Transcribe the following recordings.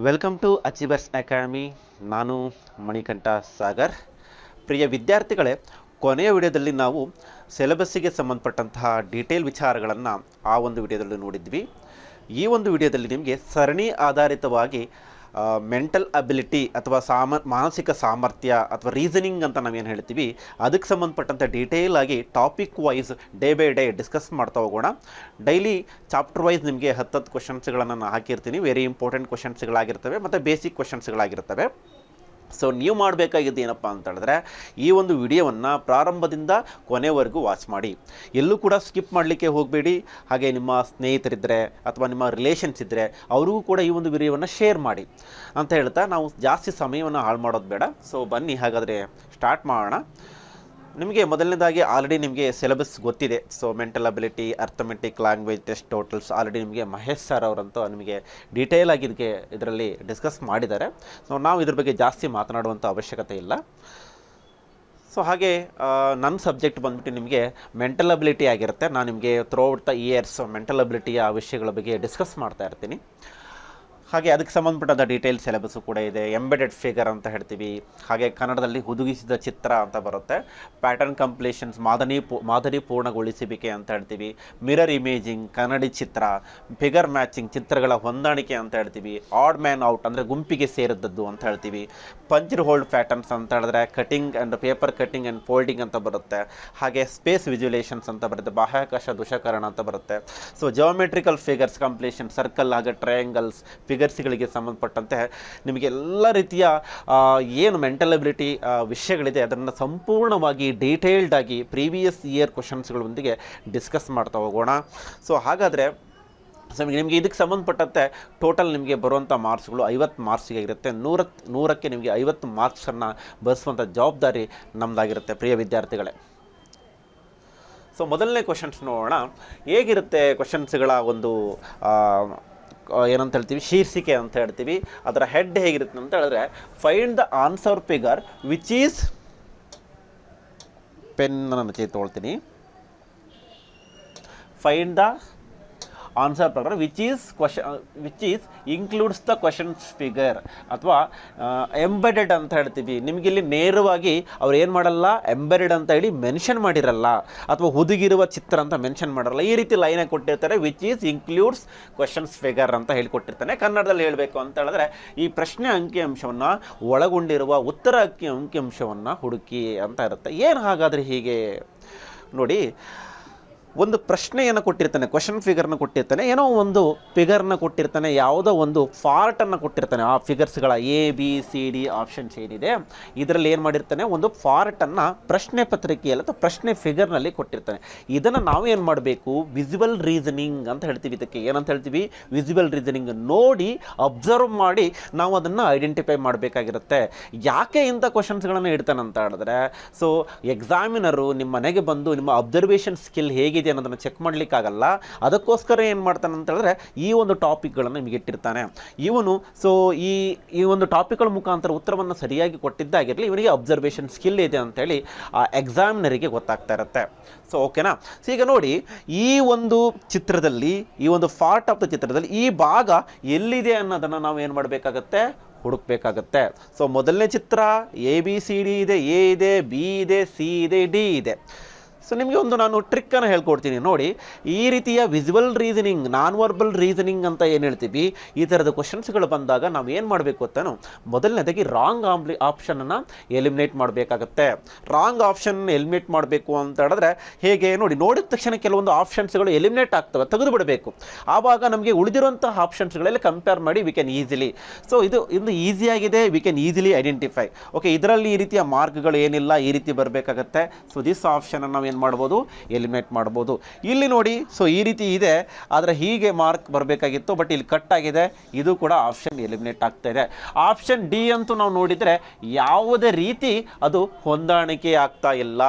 Welcome to achievers academy ನಾನು ಮಣಿಕಂಠ ಸಾಗರ್. ಪ್ರಿಯ ವಿದ್ಯಾರ್ಥಿಗಳೇ, ಕೊನೆಯ ವಿಡಿಯೋದಲ್ಲಿ ನಾವು ಸಿಲೆಬಸ್ಸಿಗೆ ಸಂಬಂಧಪಟ್ಟಂತಹ ಡೀಟೇಲ್ ವಿಚಾರಗಳನ್ನು ಆ ಒಂದು ವಿಡಿಯೋದಲ್ಲಿ ನೋಡಿದ್ವಿ. ಈ ಒಂದು ವಿಡಿಯೋದಲ್ಲಿ ನಿಮಗೆ ಸರಣಿ ಆಧಾರಿತವಾಗಿ ಮೆಂಟಲ್ ಅಬಿಲಿಟಿ ಅಥವಾ ಸಾಮ, ಮಾನಸಿಕ ಸಾಮರ್ಥ್ಯ ಅಥವಾ ರೀಸನಿಂಗ್ ಅಂತ ನಾವೇನು ಹೇಳ್ತೀವಿ ಅದಕ್ಕೆ ಸಂಬಂಧಪಟ್ಟಂಥ ಡೀಟೇಲ್ ಆಗಿ topic wise day by day discuss ಮಾಡ್ತಾ ಹೋಗೋಣ. ಡೈಲಿ ಚಾಪ್ಟರ್ ವೈಸ್ ನಿಮಗೆ ಹತ್ತತ್ತು ಕ್ವಶನ್ಸ್ಗಳನ್ನು ನಾನು ಹಾಕಿರ್ತೀನಿ. ವೆರಿ ಇಂಪಾರ್ಟೆಂಟ್ ಕ್ವಶನ್ಸ್ಗಳಾಗಿರ್ತವೆ ಮತ್ತು ಬೇಸಿಕ್ ಕ್ವಶನ್ಸ್ಗಳಾಗಿರ್ತವೆ ಸೊ ನೀವು ಮಾಡಬೇಕಾಗಿದ್ದು ಏನಪ್ಪ ಅಂತ ಹೇಳಿದ್ರೆ, ಈ ಒಂದು ವಿಡಿಯೋವನ್ನು ಪ್ರಾರಂಭದಿಂದ ಕೊನೆವರೆಗೂ ವಾಚ್ ಮಾಡಿ. ಎಲ್ಲೂ ಕೂಡ ಸ್ಕಿಪ್ ಮಾಡಲಿಕ್ಕೆ ಹೋಗಬೇಡಿ. ಹಾಗೆ ನಿಮ್ಮ ಸ್ನೇಹಿತರಿದ್ದರೆ ಅಥವಾ ನಿಮ್ಮ ರಿಲೇಷನ್ಸ್ ಇದ್ದರೆ ಅವ್ರಿಗೂ ಕೂಡ ಈ ಒಂದು ವಿಡಿಯೋವನ್ನು ಶೇರ್ ಮಾಡಿ. ಅಂತ ಹೇಳ್ತಾ ನಾವು ಜಾಸ್ತಿ ಸಮಯವನ್ನು ಹಾಳು ಮಾಡೋದು ಬೇಡ. ಸೊ ಬನ್ನಿ, ಹಾಗಾದರೆ ಸ್ಟಾರ್ಟ್ ಮಾಡೋಣ. ನಿಮಗೆ ಮೊದಲನೇದಾಗಿ ಆಲ್ರೆಡಿ ನಿಮಗೆ ಸಿಲೆಬಸ್ ಗೊತ್ತಿದೆ. So mental ability arithmetic language test totals already ನಿಮಗೆ ಮಹೇಶ್ ಸರ್ ಅವರಂತೂ ನಿಮಗೆ ಡೀಟೇಲ್ ಆಗಿ ಇದಕ್ಕೆ ಇದರಲ್ಲಿ ಡಿಸ್ಕಸ್ ಮಾಡಿದ್ದಾರೆ. ಸೊ ನಾವು ಇದ್ರ ಬಗ್ಗೆ ಜಾಸ್ತಿ ಮಾತನಾಡುವಂಥ ಅವಶ್ಯಕತೆ ಇಲ್ಲ. ಸೊ ಹಾಗೆ ನನ್ನ ಸಬ್ಜೆಕ್ಟ್ ಬಂದ್ಬಿಟ್ಟು ನಿಮಗೆ ಮೆಂಟಲ್ ಅಬಿಲಿಟಿ ಆಗಿರುತ್ತೆ. ನಾನು ನಿಮಗೆ ಥ್ರೂಔಟ್ ದ ಇಯರ್ಸ್ ಮೆಂಟಲ್ ಅಬಿಲಿಟಿಯ ವಿಷಯಗಳ ಬಗ್ಗೆ ಡಿಸ್ಕಸ್ ಮಾಡ್ತಾ ಇರ್ತೀನಿ. ಹಾಗೆ ಅದಕ್ಕೆ ಸಂಬಂಧಪಟ್ಟಂಥ ಡೀಟೇಲ್ ಸಿಲೆಬಸ್ಸು ಕೂಡ ಇದೆ ಎಂಬೆಡೆಡ್ ಫಿಗರ್ ಅಂತ ಹೇಳ್ತೀವಿ. ಹಾಗೆ ಕನ್ನಡದಲ್ಲಿ ಹುದುಗಿಸಿದ ಚಿತ್ರ ಅಂತ ಬರುತ್ತೆ. ಪ್ಯಾಟರ್ನ್ ಕಂಪ್ಲೀಷನ್ಸ್ ಮಾದರಿ ಮಾದರಿ ಪೂರ್ಣಗೊಳಿಸುವಿಕೆ ಅಂತ ಹೇಳ್ತೀವಿ. ಮಿರರ್ ಇಮೇಜಿಂಗ್ ಕನ್ನಡಿ ಚಿತ್ರ ಫಿಗರ್ ಮ್ಯಾಚಿಂಗ್ ಚಿತ್ರಗಳ ಹೊಂದಾಣಿಕೆ ಅಂತ ಹೇಳ್ತೀವಿ. ಆಡ್ ಮ್ಯಾನ್ ಔಟ್ ಅಂದರೆ ಗುಂಪಿಗೆ ಸೇರಿದ್ದದ್ದು ಅಂತ ಹೇಳ್ತೀವಿ. ಪಂಚರ್ ಹೋಲ್ಡ್ ಪ್ಯಾಟರ್ನ್ಸ್ ಅಂತ ಹೇಳಿದ್ರೆ cutting and paper cutting and folding ಅಂತ ಬರುತ್ತೆ. ಹಾಗೆ ಸ್ಪೇಸ್ ವಿಜುಲೇಷನ್ಸ್ ಅಂತ ಬರುತ್ತೆ, ಬಾಹ್ಯಾಕಾಶ ದುಷಕರಣ ಅಂತ ಬರುತ್ತೆ. So geometrical figures completion circle ಹಾಗೆ ಟ್ರಯಾಂಗಲ್ಸ್ ಫಿಗರ್ಸ್ಗಳಿಗೆ ಸಂಬಂಧಪಟ್ಟಂತೆ ನಿಮಗೆ ಎಲ್ಲ ರೀತಿಯ ಏನು ಮೆಂಟಲ್ ಎಬಿಲಿಟಿ ವಿಷಯಗಳಿದೆ, ಅದನ್ನು ಸಂಪೂರ್ಣವಾಗಿ ಡೀಟೇಲ್ಡ್ ಆಗಿ ಪ್ರೀವಿಯಸ್ ಇಯರ್ ಕ್ವಶನ್ಸ್ಗಳೊಂದಿಗೆ ಡಿಸ್ಕಸ್ ಮಾಡ್ತಾ ಹೋಗೋಣ. ಸೊ ಹಾಗಾದರೆ ಸೊ ನಿಮಗೆ ಇದಕ್ಕೆ ಸಂಬಂಧಪಟ್ಟಂತೆ ಟೋಟಲ್ ನಿಮಗೆ ಬರುವಂಥ ಮಾರ್ಕ್ಸ್ಗಳು ಐವತ್ತು ಮಾರ್ಕ್ಸ್ಗೆ ಆಗಿರುತ್ತೆ ನೂರಕ್ಕೆ ನೂರಕ್ಕೆ ನಿಮಗೆ ಐವತ್ತು ಮಾರ್ಕ್ಸನ್ನು ಬರೆಸುವಂಥ ಜವಾಬ್ದಾರಿ ನಮ್ಮದಾಗಿರುತ್ತೆ ಪ್ರಿಯ ವಿದ್ಯಾರ್ಥಿಗಳೇ. ಸೊ ಮೊದಲನೇ ಕ್ವಶನ್ಸ್ ನೋಡೋಣ. ಹೇಗಿರುತ್ತೆ ಕ್ವಶನ್ಸ್ಗಳ ಒಂದು ಏನಂತ ಹೇಳ್ತೀವಿ? ಶೀರ್ಷಿಕೆ ಅಂತ ಹೇಳ್ತೀವಿ. ಅದರ ಹೆಡ್ ಹೇಗಿರುತ್ತೆ ಅಂತ ಹೇಳಿದ್ರೆ find the answer figure which is pen ನಾನು ಚೇ ಫೈಂಡ್ ದ ಆನ್ಸರ್ ಪ್ರಕಾರ which is question which is includes the questions figure ಅಥವಾ ಎಂಬೆಡೆಡ್ ಅಂತ ಹೇಳ್ತೀವಿ. ನಿಮಗೆ ಇಲ್ಲಿ ನೇರವಾಗಿ ಅವ್ರು ಏನು ಮಾಡಲ್ಲ ಎಂಬೆಡೆಡ್ ಅಂತ ಹೇಳಿ ಮೆನ್ಷನ್ ಮಾಡಿರಲ್ಲ ಅಥವಾ ಹುದುಗಿರುವ ಚಿತ್ರ ಅಂತ ಮೆನ್ಷನ್ ಮಾಡಿರಲ್ಲ ಈ ರೀತಿ ಲೈನಾಗಿ ಕೊಟ್ಟಿರ್ತಾರೆ which is includes questions figure ಅಂತ ಹೇಳಿಕೊಟ್ಟಿರ್ತಾನೆ. ಕನ್ನಡದಲ್ಲಿ ಹೇಳಬೇಕು ಅಂತ ಹೇಳಿದ್ರೆ ಈ ಪ್ರಶ್ನೆ ಅಂಕಿಅಂಶವನ್ನು ಒಳಗೊಂಡಿರುವ ಉತ್ತರ ಅಂಕಿ ಅಂಕಿಅಂಶವನ್ನು ಹುಡುಕಿ ಅಂತ ಇರುತ್ತೆ. ಏನು ಹಾಗಾದರೆ ಹೀಗೆ? ನೋಡಿ ಒಂದು ಪ್ರಶ್ನೆಯನ್ನು ಕೊಟ್ಟಿರ್ತಾನೆ ಕ್ವಶನ್ ಫಿಗರ್ನ ಕೊಟ್ಟಿರ್ತಾನೆ, ಏನೋ ಒಂದು ಫಿಗರ್ನ ಕೊಟ್ಟಿರ್ತಾನೆ, ಯಾವುದೋ ಒಂದು ಫಾರ್ಟನ್ನು ಕೊಟ್ಟಿರ್ತಾನೆ. ಆ ಫಿಗರ್ಸ್ಗಳ A B C D options ಏನಿದೆ, ಇದರಲ್ಲಿ ಏನು ಮಾಡಿರ್ತಾನೆ, ಒಂದು ಫಾರ್ಟನ್ನು ಪ್ರಶ್ನೆ ಪತ್ರಿಕೆಯಲ್ಲಿ ಅಥವಾ ಪ್ರಶ್ನೆ ಫಿಗರ್ನಲ್ಲಿ ಕೊಟ್ಟಿರ್ತಾನೆ. ಇದನ್ನು ನಾವು ಏನು ಮಾಡಬೇಕು? ವಿಸಿಬಲ್ ರೀಸನಿಂಗ್ ಅಂತ ಹೇಳ್ತೀವಿ ಇದಕ್ಕೆ. ಏನಂತ ಹೇಳ್ತೀವಿ? ವಿಸಿಬಲ್ ರೀಸನಿಂಗ್ ನೋಡಿ ಅಬ್ಸರ್ವ್ ಮಾಡಿ, ನಾವು ಅದನ್ನು ಐಡೆಂಟಿಫೈ ಮಾಡಬೇಕಾಗಿರುತ್ತೆ. ಯಾಕೆ ಇಂಥ ಕ್ವಶನ್ಸ್ಗಳನ್ನು ಇಡ್ತಾನೆ ಅಂತ ಹೇಳಿದ್ರೆ ಸೊ ಎಕ್ಸಾಮಿನರು ನಿಮ್ಮ ಮನೆಗೆ ಬಂದು ನಿಮ್ಮ ಅಬ್ಸರ್ವೇಷನ್ ಸ್ಕಿಲ್ ಹೇಗಿದೆ ಅನ್ನೋದನ್ನು ಚೆಕ್ ಮಾಡಲಿಕ್ಕಾಗಲ್ಲ. ಅದಕ್ಕೋಸ್ಕರ ಏನು ಮಾಡ್ತಾನೆ ಅಂತ ಹೇಳಿದ್ರೆ ಈ ಒಂದು ಟಾಪಿಕ್ಗಳನ್ನು ನಿಮಗೆ ಇಟ್ಟಿರ್ತಾನೆ. ಇವನು ಸೊ ಈ ಈ ಒಂದು ಟಾಪಿಕ್ಗಳ ಮುಖಾಂತರ ಉತ್ತರವನ್ನು ಸರಿಯಾಗಿ ಕೊಟ್ಟಿದ್ದಾಗಿರಲಿ ಇವನಿಗೆ ಅಬ್ಸರ್ವೇಷನ್ ಸ್ಕಿಲ್ ಇದೆ ಅಂತೇಳಿ ಆ ಎಕ್ಸಾಮಿನರಿಗೆ ಗೊತ್ತಾಗ್ತಾ ಇರುತ್ತೆ. ಸೊ ಓಕೆನಾ ಸೊ ಈಗ ನೋಡಿ, ಈ ಒಂದು ಚಿತ್ರದಲ್ಲಿ, ಈ ಒಂದು ಪಾರ್ಟ್ ಆಫ್ ದ ಚಿತ್ರದಲ್ಲಿ ಈ ಭಾಗ ಎಲ್ಲಿದೆ ಅನ್ನೋದನ್ನು ನಾವು ಏನು ಮಾಡಬೇಕಾಗತ್ತೆ? ಹುಡುಕ್ಬೇಕಾಗತ್ತೆ. ಸೊ ಮೊದಲನೇ ಚಿತ್ರ ಎ ಬಿ ಸಿ ಡಿ ಇದೆ. ಎ ಇದೆ ಬಿ ಇದೆ ಸಿ ಇದೆ ಡಿ ಇದೆ. ಸೊ ನಿಮಗೆ ಒಂದು ನಾನು ಟ್ರಿಕ್ಕನ್ನು ಹೇಳ್ಕೊಡ್ತೀನಿ. ನೋಡಿ, ಈ ರೀತಿಯ visual reasoning non verbal reasoning ಅಂತ ಏನು ಹೇಳ್ತೀವಿ? ಈ ಥರದ ಕ್ವಶನ್ಸ್ಗಳು ಬಂದಾಗ ನಾವು ಏನು ಮಾಡಬೇಕು ಅಂತಾನು ಮೊದಲನೇದಾಗಿ ರಾಂಗ್ ಆಂಬ್ಲಿ ಆಪ್ಷನನ್ನು ಎಲಿಮಿನೇಟ್ ಮಾಡಬೇಕಾಗತ್ತೆ. ರಾಂಗ್ ಆಪ್ಷನ್ ಎಲಿಮಿನೇಟ್ ಮಾಡಬೇಕು ಅಂತ ಹೇಳಿದ್ರೆ ಹೇಗೆ? ನೋಡಿ, ನೋಡಿದ ತಕ್ಷಣ ಕೆಲವೊಂದು ಆಪ್ಷನ್ಸ್ಗಳು ಎಲಿಮಿನೇಟ್ ಆಗ್ತವೆ, ತೆಗೆದು ಬಿಡಬೇಕು. ಆವಾಗ ನಮಗೆ ಉಳಿದಿರುವಂತಹ ಆಪ್ಷನ್ಸ್ಗಳಲ್ಲಿ ಕಂಪೇರ್ ಮಾಡಿ ವಿ ಕ್ಯಾನ್ ಈಸಿಲಿ ಸೊ ಇದು ಇದು ಈಸಿಯಾಗಿದೆ we can easily identify okay ಇದರಲ್ಲಿ ಈ ರೀತಿಯ ಮಾರ್ಕ್ಗಳು ಏನಿಲ್ಲ, ಈ ರೀತಿ ಬರಬೇಕಾಗತ್ತೆ. ಸೊ ದಿಸ್ ಆಪ್ಷನ್ ನಾವು ಏನು ಮಾಡ್ಬೋದು? ಎಲಿಮಿನೇಟ್ ಮಾಡ್ಬೋದು. ಇಲ್ಲಿ ನೋಡಿ ಸೊ ಈ ರೀತಿ ಇದೆ. ಆದರೆ ಹೀಗೆ ಮಾರ್ಕ್ ಬರಬೇಕಾಗಿತ್ತು ಬಟ್ ಇಲ್ಲಿ ಕಟ್ ಆಗಿದೆ. ಇದು ಕೂಡ ಆಪ್ಷನ್ ಎಲಿಮಿನೇಟ್ ಆಗ್ತಾ ಇದೆ. ಆಪ್ಷನ್ ಡಿ ಅಂತೂ ನಾವು ನೋಡಿದರೆ ಯಾವುದೇ ರೀತಿ ಅದು ಹೊಂದಾಣಿಕೆ ಆಗ್ತಾ ಇಲ್ಲ.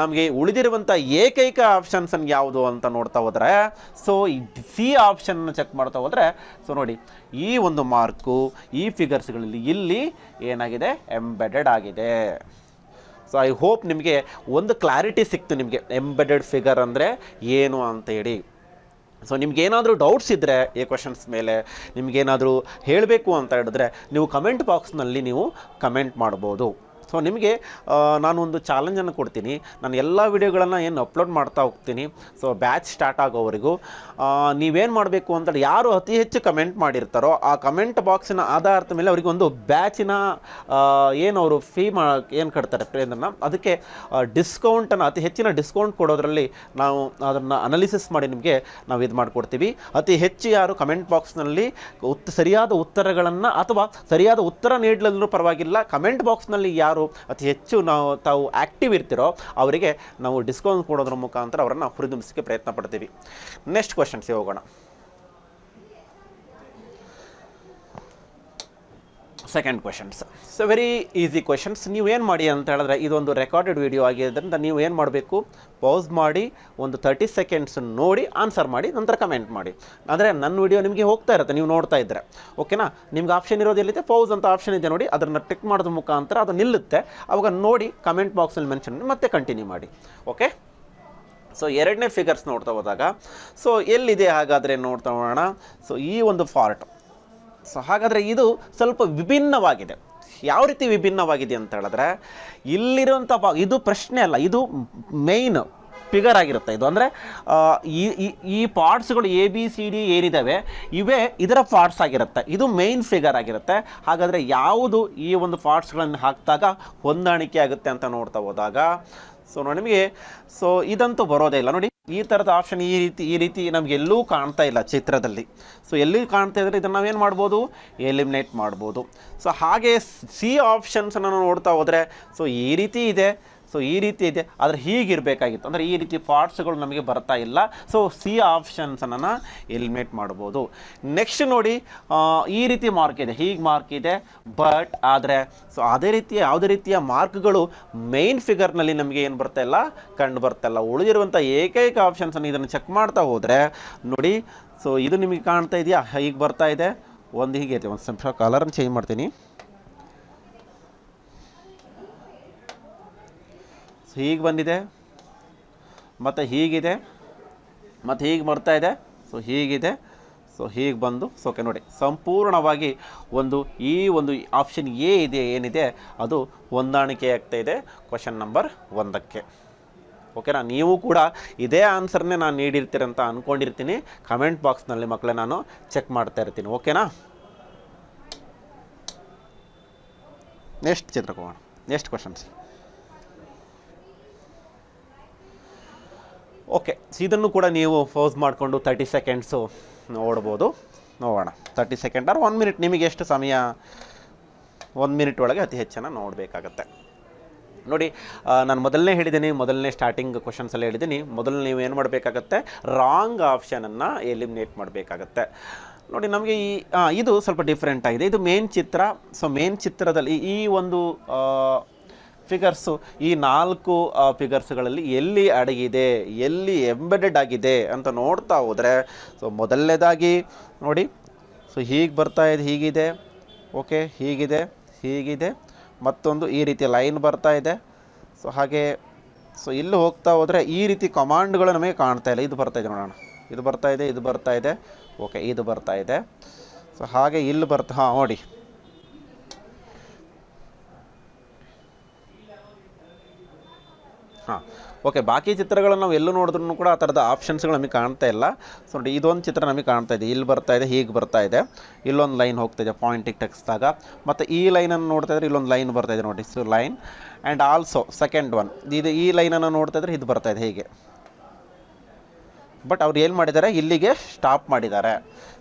ನಮಗೆ ಉಳಿದಿರುವಂಥ ಏಕೈಕ ಆಪ್ಷನ್ಸ್ ಯಾವುದು ಅಂತ ನೋಡ್ತಾ ಹೋದರೆ ಸೊ ಸಿ ಆಪ್ಷನ್ ಚೆಕ್ ಮಾಡ್ತಾ ಹೋದರೆ ಸೊ ನೋಡಿ, ಈ ಒಂದು ಮಾರ್ಕು ಈ ಫಿಗರ್ಸ್ಗಳಲ್ಲಿ ಇಲ್ಲಿ ಏನಾಗಿದೆ? ಎಂಬೆಡೆಡ್ ಆಗಿದೆ. ಸೊ ಐ ಹೋಪ್ ನಿಮಗೆ ಒಂದು ಕ್ಲಾರಿಟಿ ಸಿಕ್ತು ನಿಮಗೆ. ಎಂಬೆಡೆಡ್ ಫಿಗರ್ ಅಂದರೆ ಏನು ಅಂತ ಹೇಳಿ. ಸೊ ನಿಮ್ಗೇನಾದರೂ ಡೌಟ್ಸ್ ಇದ್ದರೆ ಈ ಕ್ವಶನ್ಸ್ ಮೇಲೆ ನಿಮಗೇನಾದರೂ ಹೇಳಬೇಕು ಅಂತ ಹೇಳಿದ್ರೆ, ನೀವು ಕಮೆಂಟ್ ಬಾಕ್ಸ್ನಲ್ಲಿ ನೀವು ಕಮೆಂಟ್ ಮಾಡ್ಬೋದು. ಸೊ ನಿಮಗೆ ನಾನೊಂದು ಚಾಲೆಂಜನ್ನು ಕೊಡ್ತೀನಿ. ನಾನು ಎಲ್ಲ ವಿಡಿಯೋಗಳನ್ನು ಏನು ಅಪ್ಲೋಡ್ ಮಾಡ್ತಾ ಹೋಗ್ತೀನಿ. ಸೊ ಬ್ಯಾಚ್ ಸ್ಟಾರ್ಟ್ ಆಗೋವರೆಗೂ. ನೀವೇನು ಮಾಡಬೇಕು ಅಂತೇಳಿ ಯಾರು ಅತಿ ಹೆಚ್ಚು ಕಮೆಂಟ್ ಮಾಡಿರ್ತಾರೋ, ಆ ಕಮೆಂಟ್ ಬಾಕ್ಸಿನ ಆಧಾರದ ಮೇಲೆ ಅವರಿಗೆ ಒಂದು ಬ್ಯಾಚಿನ ಏನು ಅವರು ಫೀ ಮಾ, ಏನು ಕಟ್ತಾರೆ ಪ್ರೇಂದ್ರನ ಅದಕ್ಕೆ ಡಿಸ್ಕೌಂಟನ್ನು ಅತಿ ಹೆಚ್ಚಿನ ಡಿಸ್ಕೌಂಟ್ ಕೊಡೋದ್ರಲ್ಲಿ ನಾವು ಅದನ್ನು ಅನಾಲಿಸಿಸ್ ಮಾಡಿ ನಿಮಗೆ ನಾವು ಇದು ಮಾಡಿಕೊಡ್ತೀವಿ. ಅತಿ ಹೆಚ್ಚು ಯಾರು ಕಮೆಂಟ್ ಬಾಕ್ಸ್ನಲ್ಲಿ ಉತ್, ಸರಿಯಾದ ಉತ್ತರಗಳನ್ನು ಅಥವಾ ಸರಿಯಾದ ಉತ್ತರ ನೀಡಲೂ ಪರವಾಗಿಲ್ಲ ಕಮೆಂಟ್ ಬಾಕ್ಸ್ನಲ್ಲಿ ಯಾರು ಅತಿ ಹೆಚ್ಚು ನಾವು ತಾವು ಆ್ಯಕ್ಟಿವ್ ಇರ್ತಿರೋ ಅವರಿಗೆ ನಾವು ಡಿಸ್ಕೌಂಟ್ ಕೊಡೋದ್ರ ಮುಖಾಂತರ ಅವರನ್ನು ಹುರಿದುಂಬಿಸೋಕ್ಕೆ ಪ್ರಯತ್ನ ಪಡ್ತೀವಿ. ನೆಕ್ಸ್ಟ್ ಕ್ವಶನ್ಸ್ಗೆ ಹೋಗೋಣ. Second questions so very easy questions ನೀವು ಏನು ಮಾಡಿ ಅಂತ ಹೇಳಿದ್ರೆ ಇದೊಂದು ರೆಕಾರ್ಡೆಡ್ ವಿಡಿಯೋ ಆಗಿರೋದ್ರಿಂದ ನೀವು ಏನು ಮಾಡಬೇಕು? ಪೌಸ್ ಮಾಡಿ, ಒಂದು ತರ್ಟಿ ಸೆಕೆಂಡ್ಸ್ ನೋಡಿ ಆನ್ಸರ್ ಮಾಡಿ, ನಂತರ ಕಮೆಂಟ್ ಮಾಡಿ. ಅಂದರೆ ನನ್ನ ವಿಡಿಯೋ ನಿಮಗೆ ಹೋಗ್ತಾ ಇರುತ್ತೆ, ನೀವು ನೋಡ್ತಾ ಇದ್ದರೆ ಓಕೆನಾ ನಿಮ್ಗೆ ಆಪ್ಷನ್ ಇರೋದು ಎಲ್ಲಿದೆ? ಪೌಸ್ ಅಂತ ಆಪ್ಷನ್ ಇದೆ ನೋಡಿ, ಅದನ್ನು ಟಿಕ್ ಮಾಡೋದ್ರ ಮುಖಾಂತರ ಅದು ನಿಲ್ಲುತ್ತೆ. ಅವಾಗ ನೋಡಿ ಕಮೆಂಟ್ ಬಾಕ್ಸಲ್ಲಿ ಮೆನ್ಷನ್ ಮತ್ತೆ ಕಂಟಿನ್ಯೂ ಮಾಡಿ. ಓಕೆ ಸೊ ಎರಡನೇ ಫಿಗರ್ಸ್ ನೋಡ್ತಾ ಹೋದಾಗ ಸೊ ಎಲ್ಲಿದೆ ಹಾಗಾದರೆ ನೋಡ್ತಾ ಹೋಗೋಣ? ಸೊ ಈ ಒಂದು ಫಾರ್ಟ್ ಸೊ ಹಾಗಾದರೆ ಇದು ಸ್ವಲ್ಪ ವಿಭಿನ್ನವಾಗಿದೆ. ಯಾವ ರೀತಿ ವಿಭಿನ್ನವಾಗಿದೆ ಅಂತ ಹೇಳಿದ್ರೆ, ಇಲ್ಲಿರುವಂಥ ಇದು ಪ್ರಶ್ನೆ ಅಲ್ಲ, ಇದು ಮೇಯ್ನ್ ಫಿಗರ್ ಆಗಿರುತ್ತೆ. ಇದು ಅಂದರೆ ಈ, ಈ- ಪಾರ್ಟ್ಸ್ಗಳು ಎ ಬಿ ಸಿ ಡಿ ಏನಿದ್ದಾವೆ ಇವೇ ಇದರ ಪಾರ್ಟ್ಸ್ ಆಗಿರುತ್ತೆ. ಇದು ಮೇಯ್ನ್ ಫಿಗರ್ ಆಗಿರುತ್ತೆ. ಹಾಗಾದರೆ ಯಾವುದು ಈ ಒಂದು ಪಾರ್ಟ್ಸ್ಗಳನ್ನು ಹಾಕಿದಾಗ ಹೊಂದಾಣಿಕೆ ಆಗುತ್ತೆ ಅಂತ ನೋಡ್ತಾ ಹೋದಾಗ ಸೊ ನಿಮಗೆ ಸೊ ಇದಂತೂ ಬರೋದೇ ಇಲ್ಲ. ನೋಡಿ ಈ ಥರದ ಆಪ್ಷನ್ ಈ ರೀತಿ ಈ ರೀತಿ ನಮ್ಗೆ ಎಲ್ಲೂ ಕಾಣ್ತಾ ಇಲ್ಲ ಚಿತ್ರದಲ್ಲಿ. ಸೊ ಎಲ್ಲಿ ಕಾಣ್ತಾ ಇದ್ರೆ ಇದನ್ನು ನಾವೇನು ಮಾಡ್ಬೋದು? ಎಲಿಮಿನೇಟ್ ಮಾಡ್ಬೋದು. ಸೊ ಹಾಗೆ ಸಿ ಆಪ್ಷನ್ಸನ್ನು ನೋಡ್ತಾ ಹೋದರೆ ಸೊ ಈ ರೀತಿ ಇದೆ. ಸೊ ಈ ರೀತಿ ಇದೆ. ಆದರೆ ಹೀಗಿರಬೇಕಾಗಿತ್ತು. ಅಂದರೆ ಈ ರೀತಿ ಪಾರ್ಟ್ಸ್ಗಳು ನಮಗೆ ಬರ್ತಾ ಇಲ್ಲ. ಸೊ ಸಿ ಆಪ್ಷನ್ಸನ್ನು ಎಲಿಮಿನೇಟ್ ಮಾಡ್ಬೋದು. ನೆಕ್ಸ್ಟ್ ನೋಡಿ ಈ ರೀತಿ ಮಾರ್ಕ್ ಇದೆ. ಹೀಗೆ ಮಾರ್ಕ್ ಇದೆ. ಬಟ್ ಆದರೆ ಸೊ ಅದೇ ರೀತಿಯ ಯಾವುದೇ ರೀತಿಯ ಮಾರ್ಕ್ಗಳು ಮೇನ್ ಫಿಗರ್ನಲ್ಲಿ ನಮಗೆ ಏನು ಬರ್ತಾ ಇಲ್ಲ? ಕಂಡು ಬರ್ತಾ ಇಲ್ಲ. ಉಳಿದಿರುವಂಥ ಏಕೈಕ ಆಪ್ಷನ್ಸನ್ನು ಇದನ್ನು ಚೆಕ್ ಮಾಡ್ತಾ ಹೋದರೆ, ನೋಡಿ ಸೊ ಇದು ನಿಮಗೆ ಕಾಣ್ತಾ ಇದೆಯಾ? ಹೀಗೆ ಬರ್ತಾ ಇದೆ. ಒಂದು ಹೀಗೆ ಇದೆ. ಒಂದು ನಿಮಿಷ ಕಲರನ್ನು ಚೇಂಜ್ ಮಾಡ್ತೀನಿ. ಹೀಗೆ ಬಂದಿದೆ, ಮತ್ತು ಹೀಗಿದೆ, ಮತ್ತು ಹೀಗೆ ಬರ್ತಾ ಇದೆ ಸೊ ಹೀಗಿದೆ ಸೊ ಹೀಗೆ ಬಂದು ಸೊ ನೋಡಿ. ಸಂಪೂರ್ಣವಾಗಿ ಒಂದು, ಈ ಒಂದು ಆಪ್ಷನ್ ಎ ಇದೆ, ಏನಿದೆ, ಅದು ಹೊಂದಾಣಿಕೆ ಆಗ್ತಾ ಇದೆ ಕ್ವಶನ್ ನಂಬರ್ ಒಂದಕ್ಕೆ. ಓಕೆನಾ ನೀವು ಕೂಡ ಇದೇ ಆನ್ಸರ್ನೇ ನಾನು ನೀಡಿರ್ತೀರಂತ ಅಂದ್ಕೊಂಡಿರ್ತೀನಿ ಕಮೆಂಟ್ ಬಾಕ್ಸ್ನಲ್ಲಿ ಮಕ್ಕಳೇ ನಾನು ಚೆಕ್ ಮಾಡ್ತಾ ಇರ್ತೀನಿ ಓಕೆನಾ ನೆಕ್ಸ್ಟ್ ಚಿತ್ರಕೋಣ ನೆಕ್ಸ್ಟ್ ಕ್ವಶನ್ಸ್ ಓಕೆ ಇದನ್ನು ಕೂಡ ನೀವು ಫೋಸ್ ಮಾಡಿಕೊಂಡು ತರ್ಟಿ ಸೆಕೆಂಡ್ಸು ನೋಡ್ಬೋದು ನೋಡೋಣ. Thirty second or one minute ನಿಮಗೆ ಎಷ್ಟು ಸಮಯ? ಒಂದು ಮಿನಿಟ್ ಒಳಗೆ ಅತಿ ಹೆಚ್ಚನ್ನು ನೋಡಬೇಕಾಗತ್ತೆ. ನೋಡಿ ನಾನು ಮೊದಲನೇ ಹೇಳಿದ್ದೀನಿ, ಮೊದಲನೇ ಸ್ಟಾರ್ಟಿಂಗ್ ಕ್ವಶನ್ಸಲ್ಲಿ ಹೇಳಿದ್ದೀನಿ. ಮೊದಲು ನೀವು ಏನು ಮಾಡಬೇಕಾಗತ್ತೆ? ರಾಂಗ್ ಆಪ್ಷನನ್ನು ಎಲಿಮಿನೇಟ್ ಮಾಡಬೇಕಾಗತ್ತೆ. ನೋಡಿ, ನಮಗೆ ಈ ಇದು ಸ್ವಲ್ಪ ಡಿಫ್ರೆಂಟ್ ಆಗಿದೆ. ಇದು ಮೇನ್ ಚಿತ್ರ. ಸೊ ಮೇನ್ ಚಿತ್ರದಲ್ಲಿ ಈ ಒಂದು ಫಿಗರ್ಸು ಈ ನಾಲ್ಕು ಫಿಗರ್ಸ್ಗಳಲ್ಲಿ ಎಲ್ಲಿ ಅಡಗಿದೆ, ಎಲ್ಲಿ ಎಂಬೆಡೆಡ್ ಆಗಿದೆ ಅಂತ ನೋಡ್ತಾ ಹೋದರೆ ಸೊ ಮೊದಲನೇದಾಗಿ ನೋಡಿ ಸೊ ಹೀಗೆ ಬರ್ತಾ ಇದೆ, ಹೀಗಿದೆ ಓಕೆ ಹೀಗಿದೆ ಹೀಗಿದೆ, ಮತ್ತೊಂದು ಈ ರೀತಿ ಲೈನ್ ಬರ್ತಾ ಇದೆ. ಸೊ ಹಾಗೆ ಸೊ ಇಲ್ಲಿ ಹೋಗ್ತಾ ಹೋದರೆ ಈ ರೀತಿ ಕಮಾಂಡ್ಗಳು ನಮಗೆ ಕಾಣ್ತಾ ಇಲ್ಲ. ಇದು ಬರ್ತಾ ಇದೆ ನೋಡೋಣ. ಇದು ಬರ್ತಾ ಇದೆ, ಇದು ಬರ್ತಾ ಇದೆ ಓಕೆ ಇದು ಬರ್ತಾ ಇದೆ. ಸೊ ಹಾಗೆ ಇಲ್ಲಿ ಬರ್ತಾ, ಹಾಂ, ನೋಡಿ. ಹಾಂ. ಓಕೆ ಬಾಕಿ ಚಿತ್ರಗಳನ್ನು ನಾವು ಎಲ್ಲೂ ನೋಡಿದ್ರೂ ಕೂಡ ಆ ಥರದ ಆಪ್ಷನ್ಸ್ಗಳು ನಮಗೆ ಕಾಣ್ತಾ ಇಲ್ಲ. ಸೊ ನೋಡಿ, ಇದೊಂದು ಚಿತ್ರ ನಮಗೆ ಕಾಣ್ತಾ ಇದೆ. ಇಲ್ಲಿ ಬರ್ತಾ ಇದೆ, ಹೀಗೆ ಬರ್ತಾ ಇದೆ. ಇಲ್ಲೊಂದು ಲೈನ್ ಹೋಗ್ತಾ ಇದೆ ಪಾಯಿಂಟಿಗೆ ಟೆಕ್ಸ್ದಾಗ ಮತ್ತು ಈ ಲೈನನ್ನು ನೋಡ್ತಾ ಇದ್ರೆ ಇಲ್ಲೊಂದು ಲೈನ್ ಬರ್ತಾ ಇದೆ ನೋಡಿ so line and also second one ಇದು ಈ ಲೈನನ್ನು ನೋಡ್ತಾ ಇದ್ರೆ ಇದು ಬರ್ತಾ ಇದೆ, ಹೀಗೆ. ಬಟ್ ಅವ್ರು ಏನು ಮಾಡಿದ್ದಾರೆ? ಇಲ್ಲಿಗೆ ಸ್ಟಾಪ್ ಮಾಡಿದ್ದಾರೆ.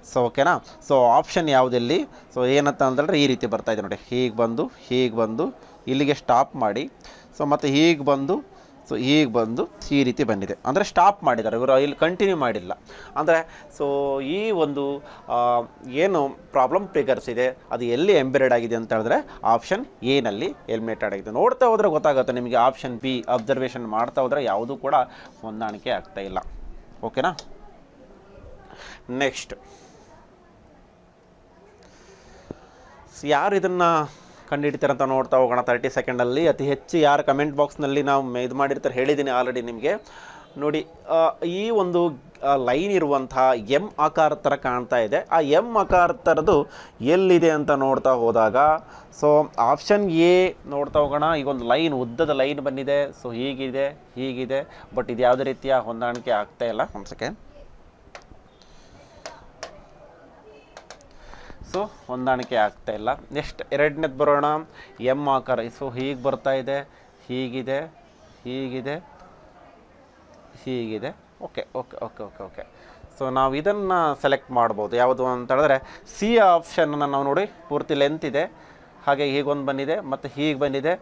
ಸೊ ಓಕೆನಾ ಸೊ ಆಪ್ಷನ್ ಯಾವುದಿಲ್ಲಿ ಸೊ ಏನಂತ ಅಂತಂದರೆ ಈ ರೀತಿ ಬರ್ತಾ ಇದೆ ನೋಡಿ. ಹೀಗೆ ಬಂದು ಹೀಗೆ ಬಂದು, ಇಲ್ಲಿಗೆ ಸ್ಟಾಪ್ ಮಾಡಿ. ಸೊ ಮತ್ತು ಹೀಗೆ ಬಂದು ಸೊ ಈಗ ಬಂದು ಈ ರೀತಿ ಬಂದಿದೆ. ಅಂದರೆ ಸ್ಟಾಪ್ ಮಾಡಿದ್ದಾರೆ. ಇವರು ಇಲ್ಲಿ ಕಂಟಿನ್ಯೂ ಮಾಡಿಲ್ಲ. ಅಂದರೆ ಸೊ ಈ ಒಂದು ಏನು ಪ್ರಾಬ್ಲಮ್ ಟ್ರಿಗರ್ಸ್ ಇದೆ, ಅದು ಎಲ್ಲಿ ಎಂಬೆಡೆಡ್ ಆಗಿದೆ ಅಂತ ಹೇಳಿದ್ರೆ ಆಪ್ಷನ್ ಎನಲ್ಲಿ ಎಲಿಮಿನೇಟೆಡ್ ಆಗಿದೆ. ನೋಡ್ತಾ ಹೋದರೆ ಗೊತ್ತಾಗುತ್ತೆ, ನಿಮಗೆ ಆಪ್ಷನ್ ಬಿ ಅಬ್ಸರ್ವೇಷನ್ ಮಾಡ್ತಾ ಹೋದರೆ ಯಾವುದೂ ಕೂಡ ಹೊಂದಾಣಿಕೆ ಆಗ್ತಾ ಇಲ್ಲ. ಓಕೆನಾ ನೆಕ್ಸ್ಟ್ ಯಾರು ಇದನ್ನು ಕಂಡುಹಿಡಿತಾರಂತ ನೋಡ್ತಾ ಹೋಗೋಣ. ತರ್ಟಿ ಸೆಕೆಂಡಲ್ಲಿ ಅತಿ ಹೆಚ್ಚು ಯಾರು ಕಮೆಂಟ್ ಬಾಕ್ಸ್ನಲ್ಲಿ ನಾವು ಇದು ಮಾಡಿರ್ತಾರೆ ಹೇಳಿದ್ದೀನಿ ಆಲ್ರೆಡಿ ನಿಮಗೆ. ನೋಡಿ ಈ ಒಂದು ಲೈನ್ ಇರುವಂತಹ ಎಂ ಆಕಾರ ಥರ ಕಾಣ್ತಾ ಇದೆ. ಆ ಎಂ ಆಕಾರ ಥರದ್ದು ಎಲ್ಲಿದೆ ಅಂತ ನೋಡ್ತಾ ಹೋದಾಗ ಸೊ ಆಪ್ಷನ್ ಎ ನೋಡ್ತಾ ಹೋಗೋಣ. ಈಗ ಒಂದು ಲೈನ್ ಉದ್ದದ ಲೈನ್ ಬಂದಿದೆ. ಸೊ ಹೀಗಿದೆ ಹೀಗಿದೆ. ಬಟ್ ಇದು ಯಾವುದೇ ರೀತಿಯ ಹೊಂದಾಣಿಕೆ ಆಗ್ತಾ ಇಲ್ಲ. ಒಂದು ಸೆಕೆಂಡ್ ಸೊ ಹೊಂದಾಣಿಕೆ ಆಗ್ತಾ ಇಲ್ಲ. ನೆಕ್ಸ್ಟ್ ಎರಡನೇದು ಬರೋಣ. ಎಂ ಆಕಾರ. ಸೊ ಹೀಗೆ ಬರ್ತಾ ಇದೆ. ಹೀಗಿದೆ. ಹೀಗಿದೆ. ಹೀಗಿದೆ. Okay okay okay okay okay. So ನಾವು ಇದನ್ನು ಸೆಲೆಕ್ಟ್ ಮಾಡ್ಬೋದು. ಯಾವುದು ಅಂತ ಹೇಳಿದ್ರೆ ಸಿ ಆಪ್ಷನನ್ನು ನಾವು ನೋಡಿ. ಪೂರ್ತಿ ಲೆಂತ್ ಇದೆ. ಹಾಗೆ ಹೀಗೊಂದು ಬಂದಿದೆ ಮತ್ತು ಹೀಗೆ ಬಂದಿದೆ.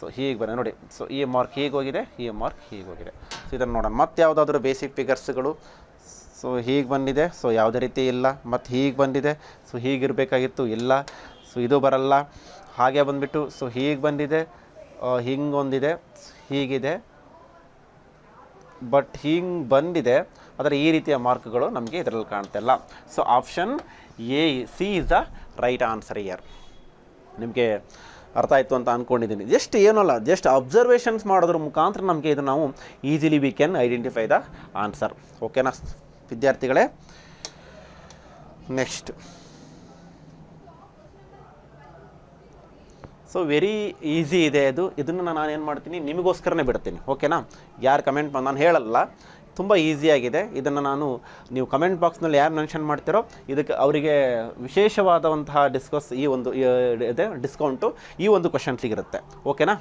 ಸೊ ಹೀಗೆ ಬಂದಿದೆ. ನೋಡಿ. ಸೊ ಈ ಮಾರ್ಕ್ ಹೀಗೆ ಹೋಗಿದೆ. ಈ ಮಾರ್ಕ್ ಹೀಗೆ ಹೋಗಿದೆ. ಸೊ ಇದನ್ನು ನೋಡೋಣ. ಮತ್ತೆ ಯಾವುದಾದ್ರೂ ಬೇಸಿಕ್ ಫಿಗರ್ಸ್ಗಳು ಸೊ ಹೀಗೆ ಬಂದಿದೆ. ಸೊ ಯಾವುದೇ ರೀತಿ ಇಲ್ಲ. ಮತ್ತು ಹೀಗೆ ಬಂದಿದೆ. ಸೊ ಹೀಗಿರಬೇಕಾಗಿತ್ತು. ಇಲ್ಲ. ಸೊ ಇದು ಬರಲ್ಲ. ಹಾಗೆ ಬಂದುಬಿಟ್ಟು ಸೊ ಹೀಗೆ ಬಂದಿದೆ. ಹಿಂಗೊಂದಿದೆ ಹೀಗಿದೆ. ಬಟ್ ಹಿಂಗೆ ಬಂದಿದೆ. ಆದರೆ ಈ ರೀತಿಯ ಮಾರ್ಕ್ಗಳು ನಮಗೆ ಇದರಲ್ಲಿ ಕಾಣ್ತಿಲ್ಲ so option A C is the right answer here ನಿಮಗೆ ಅರ್ಥ ಆಯಿತು ಅಂತ ಅಂದ್ಕೊಂಡಿದ್ದೀನಿ ಜಸ್ಟ್ ಏನಲ್ಲ ಜಸ್ಟ್ ಅಬ್ಸರ್ವೇಷನ್ಸ್ ಮಾಡೋದ್ರ ಮುಖಾಂತರ ನಮಗೆ ಇದು ನಾವು easily we can identify the answer ಓಕೆನಾ ವಿದ್ಯಾರ್ಥಿಗಳೇ ನೆಕ್ಸ್ಟ್ ಸೊ ವೆರಿ ಈಸಿ ಇದೆ ಅದು ಇದನ್ನು ನಾನು ಏನು ಮಾಡ್ತೀನಿ? ನಿಮಗೋಸ್ಕರನೇ ಬಿಡ್ತೀನಿ. ಓಕೆನಾ? ಯಾರು ಕಮೆಂಟ್ ನಾನು ಹೇಳಲ್ಲ. ತುಂಬ ಈಸಿಯಾಗಿದೆ ಇದನ್ನು ನಾನು ನೀವು ಕಮೆಂಟ್ ಬಾಕ್ಸ್ನಲ್ಲಿ ಯಾರು ಮೆನ್ಷನ್ ಮಾಡ್ತೀರೋ, ಇದಕ್ಕೆ ಅವರಿಗೆ ವಿಶೇಷವಾದಂತಹ ಡಿಸ್ಕಸ್ ಈ ಒಂದು ಇದೆ ಡಿಸ್ಕೌಂಟು ಈ ಒಂದು ಕ್ವಶನ್ಸಿಗಿರುತ್ತೆ ಓಕೆನಾ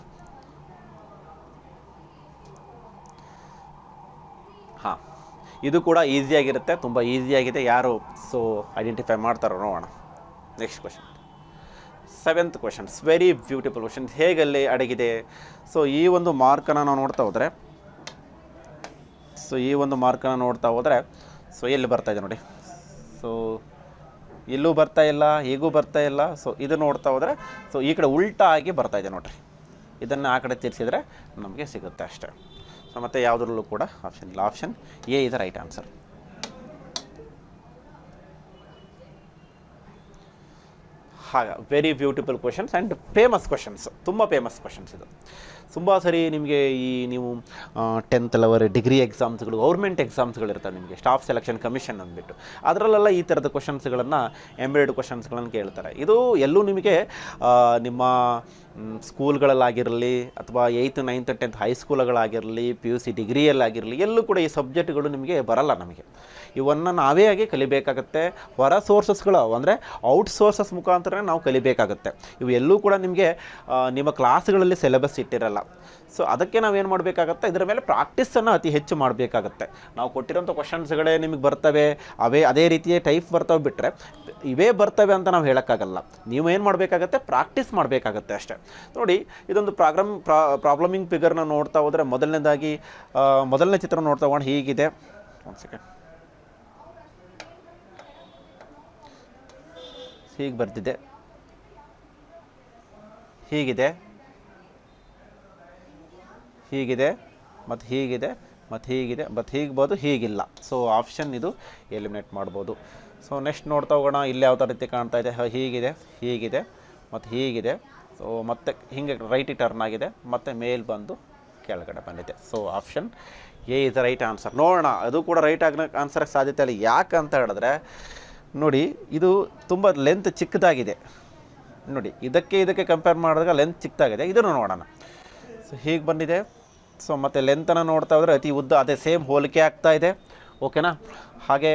ಹಾಂ ಇದು ಕೂಡ ಈಸಿಯಾಗಿರುತ್ತೆ ತುಂಬ ಈಸಿಯಾಗಿದೆ ಯಾರು ಸೊ ಐಡೆಂಟಿಫೈ ಮಾಡ್ತಾರೋ ನೋಡೋಣ. Next question seventh questions very beautiful question ಹೇಗಲ್ಲಿ ಅಡಗಿದೆ? ಸೊ ಈ ಒಂದು ಮಾರ್ಕನ್ನು ನಾವು ನೋಡ್ತಾ ಹೋದರೆ ಸೊ ಈ ಒಂದು ಮಾರ್ಕನ್ನು ನೋಡ್ತಾ ಹೋದರೆ ಸೊ ಎಲ್ಲಿ ಬರ್ತಾ ಇದೆ ನೋಡಿ. ಸೊ ಇಲ್ಲೂ ಬರ್ತಾ ಇಲ್ಲ ಹೀಗೂ ಬರ್ತಾ ಇಲ್ಲ. ಸೊ ಇದು ನೋಡ್ತಾ ಹೋದರೆ ಸೊ ಈ ಕಡೆ ಉಲ್ಟಾ ಆಗಿ ಬರ್ತಾ ಇದೆ ನೋಡ್ರಿ. ಇದನ್ನು ಆ ಕಡೆ ತಿರ್ಸಿದ್ರೆ ನಮಗೆ ಸಿಗುತ್ತೆ ಅಷ್ಟೇ. ಸೊ ಮತ್ತು ಯಾವುದ್ರಲ್ಲೂ ಕೂಡ ಆಪ್ಷನ್ ಇಲ್ಲ. Option A is right answer ಹಾಗೆ very beautiful questions and famous questions ತುಂಬ ಫೇಮಸ್ ಕ್ವಶನ್ಸ್ ಇದು. ತುಂಬ ಸರಿ ನಿಮಗೆ ಈ ನೀವು ಟೆಂತ್ ಲವರ್ ಡಿಗ್ರಿ ಎಕ್ಸಾಮ್ಸ್ಗಳು ಗೌರ್ಮೆಂಟ್ ಎಕ್ಸಾಮ್ಸ್ಗಳು ಇರ್ತವೆ ನಿಮಗೆ ಸ್ಟಾಫ್ ಸೆಲೆಕ್ಷನ್ ಕಮಿಷನ್ ಅಂದ್ಬಿಟ್ಟು. ಅದರಲ್ಲೆಲ್ಲ ಈ ಥರದ ಕ್ವಶನ್ಸ್ಗಳನ್ನು ಎಂಬ್ರಾಯ್ಡ್ ಕ್ವಶನ್ಸ್ಗಳನ್ನು ಕೇಳ್ತಾರೆ. ಇದು ಎಲ್ಲೂ ನಿಮಗೆ ನಿಮ್ಮ ಸ್ಕೂಲ್ಗಳಲ್ಲಾಗಿರಲಿ ಅಥವಾ ಏಯ್ತ್ ನೈನ್ತ್ ಟೆಂತ್ ಹೈಸ್ಕೂಲ್ಗಳಾಗಿರಲಿ ಪಿ ಯು ಸಿ ಡಿಗ್ರಿಯಲ್ಲಾಗಿರಲಿ ಎಲ್ಲೂ ಕೂಡ ಈ ಸಬ್ಜೆಕ್ಟ್ಗಳು ನಿಮಗೆ ಬರಲ್ಲ ನಮಗೆ. ಇವನ್ನು ನಾವೇ ಆಗಿ ಕಲಿಬೇಕಾಗತ್ತೆ. ಹೊರ ಸೋರ್ಸಸ್ಗಳು ಅಂದರೆ ಔಟ್ ಸೋರ್ಸಸ್ ಮುಖಾಂತರ ನಾವು ಕಲಿಬೇಕಾಗತ್ತೆ. ಇವು ಎಲ್ಲೂ ಕೂಡ ನಿಮಗೆ ನಿಮ್ಮ ಕ್ಲಾಸ್ಗಳಲ್ಲಿ ಸಿಲೆಬಸ್ ಇಟ್ಟಿರಲ್ಲ. ಸೊ ಅದಕ್ಕೆ ನಾವೇನು ಮಾಡಬೇಕಾಗತ್ತೆ? ಇದರ ಮೇಲೆ ಪ್ರಾಕ್ಟೀಸನ್ನು ಅತಿ ಹೆಚ್ಚು ಮಾಡಬೇಕಾಗತ್ತೆ. ನಾವು ಕೊಟ್ಟಿರೋಂಥ ಕ್ವಶನ್ಸ್ಗಳೇ ನಿಮಗೆ ಬರ್ತವೆ. ಅವೇ ಅದೇ ರೀತಿಯ ಟೈಪ್ ಬರ್ತವೆ ಬಿಟ್ಟರೆ ಇವೇ ಬರ್ತವೆ ಅಂತ ನಾವು ಹೇಳೋಕ್ಕಾಗಲ್ಲ. ನೀವು ಏನು ಮಾಡಬೇಕಾಗತ್ತೆ? ಪ್ರಾಕ್ಟೀಸ್ ಮಾಡಬೇಕಾಗತ್ತೆ ಅಷ್ಟೇ. ನೋಡಿ, ಇದೊಂದು ಪ್ರಾಗ್ರಾಮ್ ಪ್ರಾಬ್ಲಮಿಂಗ್ ಫಿಗರ್ನ ನೋಡ್ತಾ ಹೋದರೆ ಮೊದಲನೇದಾಗಿ ಮೊದಲನೇ ಚಿತ್ರ ನೋಡ್ತಾ ಹೋಗೋಣ. ಹೀಗಿದೆ. ಒಂದು ಸೆಕೆಂಡ್ ಹೀಗೆ ಬರ್ತಿದೆ ಹೀಗಿದೆ. ಹೀಗಿದೆ ಮತ್ತು ಹೀಗಿದೆ ಮತ್ತು ಹೀಗಿದೆ ಮತ್ತು ಹೀಗ್ಬೋದು, ಹೀಗಿಲ್ಲ. ಸೊ ಆಪ್ಷನ್ ಇದು ಎಲಿಮಿನೇಟ್ ಮಾಡ್ಬೋದು. ಸೊ ನೆಕ್ಸ್ಟ್ ನೋಡ್ತಾ ಹೋಗೋಣ, ಇಲ್ಲಿ ಯಾವ ಥರ ರೀತಿ ಕಾಣ್ತಾ ಇದೆ? ಹೀಗಿದೆ ಹೀಗಿದೆ ಮತ್ತು ಹೀಗಿದೆ. ಸೊ ಮತ್ತೆ ಹಿಂಗೆ ರೈಟ್ ಟರ್ನ್ ಆಗಿದೆ, ಮತ್ತು ಮೇಲ್ ಬಂದು ಕೆಳಗಡೆ ಬಂದಿದೆ. So option A is the right answer ನೋಡೋಣ, ಅದು ಕೂಡ ರೈಟ್ ಆಗ ಆನ್ಸರ್ಗೆ ಸಾಧ್ಯತೆ ಇಲ್ಲ. ಯಾಕೆ ಅಂತ ಹೇಳಿದ್ರೆ, ನೋಡಿ, ಇದು ತುಂಬ ಲೆಂತ್ ಚಿಕ್ಕದಾಗಿದೆ. ನೋಡಿ, ಇದಕ್ಕೆ ಇದಕ್ಕೆ ಕಂಪೇರ್ ಮಾಡಿದಾಗ ಲೆಂತ್ ಚಿಕ್ಕದಾಗಿದೆ. ಇದನ್ನು ನೋಡೋಣ. ಸೊ ಹೀಗೆ ಬಂದಿದೆ. ಸೊ ಮತ್ತು ಲೆಂತನ್ನು ನೋಡ್ತಾ ಹೋದರೆ ಅತಿ ಉದ್ದ, ಅದೇ ಸೇಮ್ ಹೋಲಿಕೆ ಆಗ್ತಾ ಇದೆ. ಓಕೆನಾ ಹಾಗೆ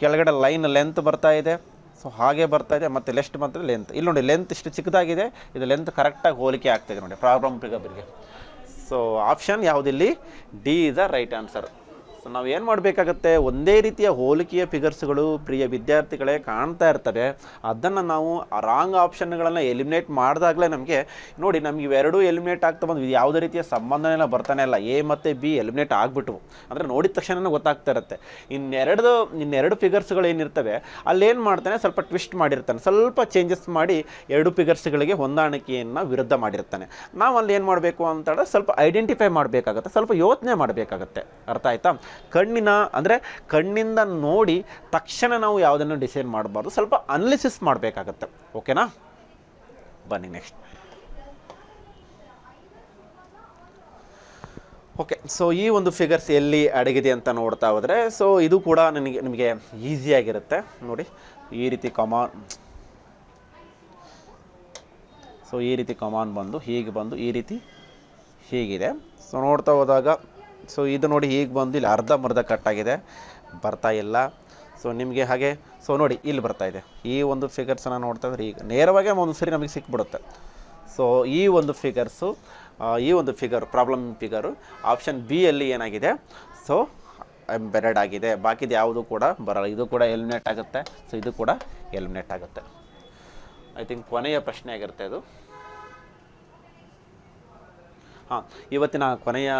ಕೆಳಗಡೆ ಲೈನ್ ಲೆಂತ್ ಬರ್ತಾ ಇದೆ. ಸೊ ಹಾಗೆ ಬರ್ತಾ ಇದೆ, ಮತ್ತು ಲೆಸ್ಟ್ ಮಾತ್ರ ಲೆಂತ್ ಇಲ್ಲಿ ನೋಡಿ ಲೆಂತ್ ಇಷ್ಟು ಚಿಕ್ಕದಾಗಿದೆ. ಇದು ಲೆಂತ್ ಕರೆಕ್ಟಾಗಿ ಹೋಲಿಕೆ ಆಗ್ತಾಯಿದೆ ನೋಡಿ ಪ್ರಾಬ್ಲಮ್ ಫಿಗರ್ಗೆ so option ಯಾವುದಿಲ್ಲಿ? D is the right answer so ನಾವು ಏನು ಮಾಡಬೇಕಾಗತ್ತೆ? ಒಂದೇ ರೀತಿಯ ಹೋಲಿಕೆಯ ಫಿಗರ್ಸ್ಗಳು ಪ್ರಿಯ ವಿದ್ಯಾರ್ಥಿಗಳೇ ಕಾಣ್ತಾ ಇರ್ತವೆ. ಅದನ್ನು ನಾವು ರಾಂಗ್ ಆಪ್ಷನ್ಗಳನ್ನು ಎಲಿಮಿನೇಟ್ ಮಾಡಿದಾಗಲೇ ನಮಗೆ ನೋಡಿ ನಮಗೆ ಇವೆರಡೂ ಎಲಿಮಿನೇಟ್ ಆಗ್ತಾ ಬಂದು ಯಾವುದೇ ರೀತಿಯ ಸಂಬಂಧನೆಲ್ಲ ಬರ್ತಾನೆ ಇಲ್ಲ. ಎ ಮತ್ತು ಬಿ ಎಲಿಮಿನೇಟ್ ಆಗಿಬಿಟ್ವು. ಅಂದರೆ ನೋಡಿದ ತಕ್ಷಣ ಗೊತ್ತಾಗ್ತಾ ಇರುತ್ತೆ. ಇನ್ನೆರಡು ಇನ್ನೆರಡು ಫಿಗರ್ಸ್ಗಳು ಏನಿರ್ತವೆ ಅಲ್ಲೇನು ಮಾಡ್ತಾನೆ? ಸ್ವಲ್ಪ ಟ್ವಿಸ್ಟ್ ಮಾಡಿರ್ತಾನೆ. ಸ್ವಲ್ಪ ಚೇಂಜಸ್ ಮಾಡಿ ಎರಡು ಫಿಗರ್ಸ್ಗಳಿಗೆ ಹೊಂದಾಣಿಕೆಯನ್ನು ವಿರುದ್ಧ ಮಾಡಿರ್ತಾನೆ. ನಾವು ಅಲ್ಲಿ ಏನು ಮಾಡಬೇಕು ಅಂತ ಸ್ವಲ್ಪ ಐಡೆಂಟಿಫೈ ಮಾಡಬೇಕಾಗತ್ತೆ. ಸ್ವಲ್ಪ ಯೋಚನೆ ಮಾಡಬೇಕಾಗತ್ತೆ. ಅರ್ಥ ಆಯ್ತಾ? ಕಣ್ಣಿನ, ಅಂದರೆ ಕಣ್ಣಿಂದ ನೋಡಿ ತಕ್ಷಣ ನಾವು ಯಾವುದನ್ನು ಡಿಸೈಡ್ ಮಾಡಬಾರ್ದು. ಸ್ವಲ್ಪ ಅನಲಿಸಿಸ್ ಮಾಡಬೇಕಾಗತ್ತೆ. ಓಕೆನಾ? ಬನ್ನಿ ನೆಕ್ಸ್ಟ್ ಓಕೆ ಸೊ ಈ ಒಂದು ಫಿಗರ್ಸ್ ಎಲ್ಲಿ ಅಡಗಿದೆ ಅಂತ ನೋಡ್ತಾ ಹೋದರೆ ಸೊ ಇದು ಕೂಡ ನನಗೆ, ನಿಮಗೆ ಈಸಿಯಾಗಿರುತ್ತೆ ನೋಡಿ, ಈ ರೀತಿ ಕಮಾನ್ ಸೊ ಈ ರೀತಿ ಕಮಾನ್ ಬಂದು, ಹೀಗೆ ಬಂದು, ಈ ರೀತಿ ಹೀಗಿದೆ. ಸೊ ನೋಡ್ತಾ ಹೋದಾಗ ಸೊ ಇದು ನೋಡಿ ಈಗ ಬಂದು ಇಲ್ಲಿ ಅರ್ಧಂಬರ್ಧ ಕಟ್ಟಾಗಿದೆ ಬರ್ತಾ ಇಲ್ಲ. ಸೊ ನಿಮಗೆ ಹಾಗೆ ಸೊ ನೋಡಿ ಇಲ್ಲಿ ಬರ್ತಾ ಇದೆ. ಈ ಒಂದು ಫಿಗರ್ಸನ್ನು ನೋಡ್ತಾ ಇದ್ರೆ ಈಗ ನೇರವಾಗಿ ಒಂದು ಸರಿ ನಮಗೆ ಸಿಕ್ಬಿಡುತ್ತೆ. ಸೊ ಈ ಒಂದು ಫಿಗರ್ಸು ಈ ಒಂದು figure problem figure option B ಅಲ್ಲಿ ಏನಾಗಿದೆ? ಸೊ ಎಂಬೆರಡ್ ಆಗಿದೆ. ಬಾಕಿದು ಯಾವುದು ಕೂಡ ಬರಲ್ಲ. ಇದು ಕೂಡ ಎಲಿಮಿನೇಟ್ ಆಗುತ್ತೆ. ಸೊ ಇದು ಕೂಡ ಎಲಿಮಿನೇಟ್ ಆಗುತ್ತೆ. ಐ ಥಿಂಕ್ ಕೊನೆಯ ಪ್ರಶ್ನೆ ಆಗಿರುತ್ತೆ ಅದು ಹಾಂ, ಇವತ್ತಿನ ಕೊನೆಯ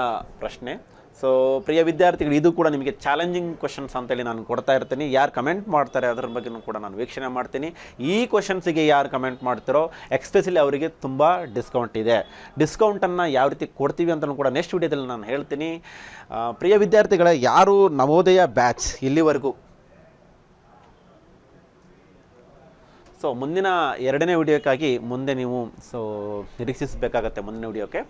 ಪ್ರಶ್ನೆ. ಸೊ ಪ್ರಿಯ ವಿದ್ಯಾರ್ಥಿಗಳು, ಇದು ಕೂಡ ನಿಮಗೆ ಚಾಲೆಂಜಿಂಗ್ ಕ್ವಶನ್ಸ್ ಅಂತೇಳಿ ನಾನು ಕೊಡ್ತಾ ಇರ್ತೀನಿ. ಯಾರು ಕಮೆಂಟ್ ಮಾಡ್ತಾರೆ ಅದ್ರ ಬಗ್ಗೆನೂ ಕೂಡ ನಾನು ವೀಕ್ಷಣೆ ಮಾಡ್ತೀನಿ. ಈ ಕ್ವಶನ್ಸಿಗೆ ಯಾರು ಕಮೆಂಟ್ ಮಾಡ್ತಾರೋ ಎಕ್ಸ್ಪೆಷಲಿ ಅವರಿಗೆ ತುಂಬ ಡಿಸ್ಕೌಂಟ್ ಇದೆ. ಡಿಸ್ಕೌಂಟನ್ನು ಯಾವ ರೀತಿ ಕೊಡ್ತೀವಿ ಅಂತಲೂ ಕೂಡ ನೆಕ್ಸ್ಟ್ ವಿಡಿಯೋದಲ್ಲಿ ನಾನು ಹೇಳ್ತೀನಿ. ಪ್ರಿಯ ವಿದ್ಯಾರ್ಥಿಗಳ, ಯಾರು ನವೋದಯ ಬ್ಯಾಚ್ ಇಲ್ಲಿವರೆಗೂ? ಸೊ ಮುಂದಿನ ಎರಡನೇ ವಿಡಿಯೋಕ್ಕಾಗಿ ಮುಂದೆ ನೀವು ಸೊ ನಿರೀಕ್ಷಿಸಬೇಕಾಗತ್ತೆ ಮುಂದಿನ ವಿಡಿಯೋಕ್ಕೆ.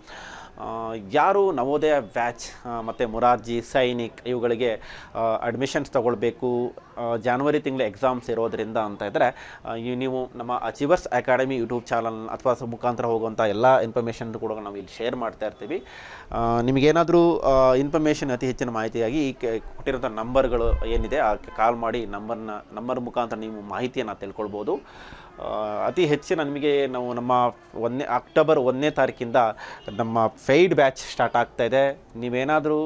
ಯಾರು ನವೋದಯ ಬ್ಯಾಚ್ ಮತ್ತು ಮುರಾರ್ಜಿ, ಸೈನಿಕ್ ಇವುಗಳಿಗೆ ಅಡ್ಮಿಷನ್ಸ್ ತೊಗೊಳ್ಬೇಕು ಜಾನ್ವರಿ ತಿಂಗಳ ಎಕ್ಸಾಮ್ಸ್ ಇರೋದರಿಂದ ಅಂತ ಇದ್ದರೆ ನೀವು ನಮ್ಮ ಅಚೀವರ್ಸ್ ಅಕಾಡೆಮಿ ಯೂಟ್ಯೂಬ್ ಚಾನಲ್ ಅಥವಾ ಮುಖಾಂತರ ಹೋಗುವಂಥ ಎಲ್ಲ ಇನ್ಫಾರ್ಮೇಷನ್ ಕೂಡ ನಾವು ಇಲ್ಲಿ ಶೇರ್ ಮಾಡ್ತಾ ಇರ್ತೀವಿ. ನಿಮಗೇನಾದರೂ ಇನ್ಫಾರ್ಮೇಷನ್ ಅತಿ ಹೆಚ್ಚಿನ ಮಾಹಿತಿಯಾಗಿ ಈ ಕೊಟ್ಟಿರೋಂಥ ನಂಬರ್ಗಳು ಏನಿದೆ, ಆ ಕಾಲ್ ಮಾಡಿ ನಂಬರ್ನ ನಂಬರ್ ಮುಖಾಂತರ ನೀವು ಮಾಹಿತಿಯನ್ನು ತಿಳ್ಕೊಳ್ಬೋದು. ಅತಿ ಹೆಚ್ಚಿನ ನಿಮಗೆ ನಾವು ನಮ್ಮ ಒಂದನೇ ಅಕ್ಟೋಬರ್ ಒಂದನೇ ತಾರೀಕಿಂದ ನಮ್ಮ ಫೈಡ್ ಬ್ಯಾಚ್ ಸ್ಟಾರ್ಟ್ ಆಗ್ತಾ ಇದೆ. ನೀವೇನಾದರೂ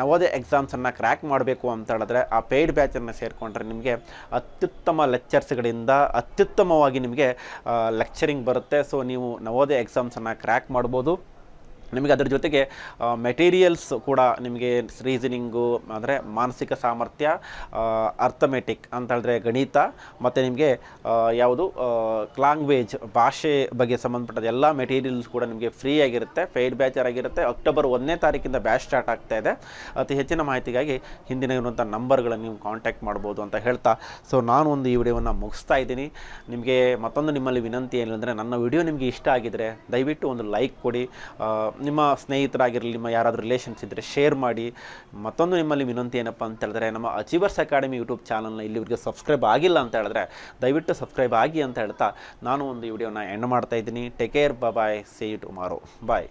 ನವೋದಯ ಎಕ್ಸಾಮ್ಸನ್ನು ಕ್ರ್ಯಾಕ್ ಮಾಡಬೇಕು ಅಂತ ಹೇಳಿದ್ರೆ ಆ ಪೇಯ್ಡ್ ಬ್ಯಾಚನ್ನು ಸೇರಿಕೊಂಡ್ರೆ ನಿಮಗೆ ಅತ್ಯುತ್ತಮ ಲೆಕ್ಚರ್ಸ್ಗಳಿಂದ ಅತ್ಯುತ್ತಮವಾಗಿ ನಿಮಗೆ ಲೆಕ್ಚರಿಂಗ್ ಬರುತ್ತೆ. ಸೊ ನೀವು ನವೋದಯ ಎಕ್ಸಾಮ್ಸನ್ನು ಕ್ರ್ಯಾಕ್ ಮಾಡ್ಬೋದು. ನಿಮಗೆ ಅದರ ಜೊತೆಗೆ ಮೆಟೀರಿಯಲ್ಸ್ ಕೂಡ ನಿಮಗೆ ರೀಸನಿಂಗು ಅಂದರೆ ಮಾನಸಿಕ ಸಾಮರ್ಥ್ಯ ಅರ್ಥಮೆಟಿಕ್ ಅಂತ ಹೇಳಿದ್ರೆ ಗಣಿತ, ಮತ್ತು ನಿಮಗೆ ಯಾವುದು ಲ್ಯಾಂಗ್ವೇಜ್ ಭಾಷೆ ಬಗ್ಗೆ ಸಂಬಂಧಪಟ್ಟ ಎಲ್ಲ ಮೆಟೀರಿಯಲ್ಸ್ ಕೂಡ ನಿಮಗೆ ಫ್ರೀ ಆಗಿರುತ್ತೆ ಫೇಡ್ ಬ್ಯಾಚರ್ ಆಗಿರುತ್ತೆ. ಅಕ್ಟೋಬರ್ ಒಂದನೇ ತಾರೀಕಿಂದ ಬ್ಯಾಚ್ ಸ್ಟಾರ್ಟ್ ಆಗ್ತಾ ಇದೆ. ಅತಿ ಹೆಚ್ಚಿನ ಮಾಹಿತಿಗಾಗಿ ಹಿಂದಿನ ಇರುವಂಥ ನಂಬರ್ಗಳನ್ನು ನೀವು ಕಾಂಟ್ಯಾಕ್ಟ್ ಮಾಡ್ಬೋದು ಅಂತ ಹೇಳ್ತಾ ಸೊ ನಾನು ಒಂದು ಈ ವಿಡಿಯೋವನ್ನು ಮುಗಿಸ್ತಾ ಇದ್ದೀನಿ. ನಿಮಗೆ ಮತ್ತೊಂದು ನಿಮ್ಮಲ್ಲಿ ವಿನಂತಿ ಏನಂದರೆ ನನ್ನ ವಿಡಿಯೋ ನಿಮಗೆ ಇಷ್ಟ ಆಗಿದರೆ ದಯವಿಟ್ಟು ಒಂದು ಲೈಕ್ ಕೊಡಿ. ನಿಮ್ಮ ಸ್ನೇಹಿತರಾಗಿರಲಿ, ನಿಮ್ಮ ಯಾರಾದರೂ ರಿಲೇಷನ್ಸ್ ಇದ್ದರೆ ಶೇರ್ ಮಾಡಿ. ಮತ್ತೊಂದು ನಿಮ್ಮಲ್ಲಿ ವಿನಂತಿ ಏನಪ್ಪ ಅಂತ ಹೇಳಿದ್ರೆ, ನಮ್ಮ ಅಚೀವರ್ಸ್ ಅಕಾಡೆಮಿ ಯೂಟ್ಯೂಬ್ ಚಾನಲ್ನ ಇಲ್ಲಿವರೆಗೆ ಸಬ್ಸ್ಕ್ರೈಬ್ ಆಗಿಲ್ಲ ಅಂತ ಹೇಳಿದ್ರೆ, ದಯವಿಟ್ಟು ಸಬ್ಸ್ಕ್ರೈಬ್ ಆಗಿ ಅಂತ ಹೇಳ್ತಾ ನಾನು ಒಂದು ವಿಡಿಯೋನ ಎಂಡ್ ಮಾಡ್ತಾ ಇದ್ದೀನಿ. Take care bye see you tomorrow bye